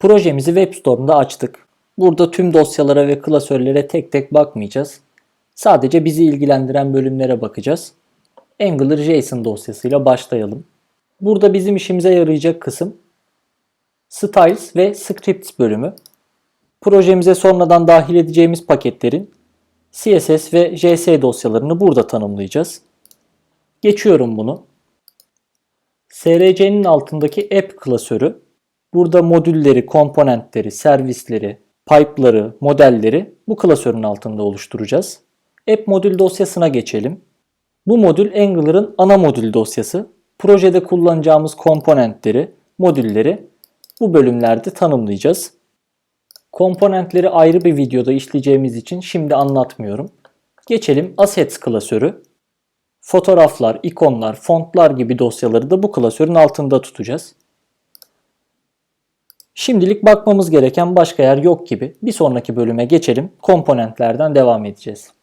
Projemizi Web Store'da açtık. Burada tüm dosyalara ve klasörlere tek tek bakmayacağız. Sadece bizi ilgilendiren bölümlere bakacağız. Angular JSON dosyasıyla başlayalım. Burada bizim işimize yarayacak kısım Styles ve Scripts bölümü. Projemize sonradan dahil edeceğimiz paketlerin CSS ve JS dosyalarını burada tanımlayacağız. Geçiyorum bunu. SRC'nin altındaki app klasörü burada modülleri, komponentleri, servisleri, pipe'ları, modelleri bu klasörün altında oluşturacağız. App modül dosyasına geçelim. Bu modül Angular'ın ana modül dosyası. Projede kullanacağımız komponentleri, modülleri bu bölümlerde tanımlayacağız. Komponentleri ayrı bir videoda işleyeceğimiz için şimdi anlatmıyorum. Geçelim Assets klasörü. Fotoğraflar, ikonlar, fontlar gibi dosyaları da bu klasörün altında tutacağız. Şimdilik bakmamız gereken başka yer yok gibi. Bir sonraki bölüme geçelim. Komponentlerden devam edeceğiz.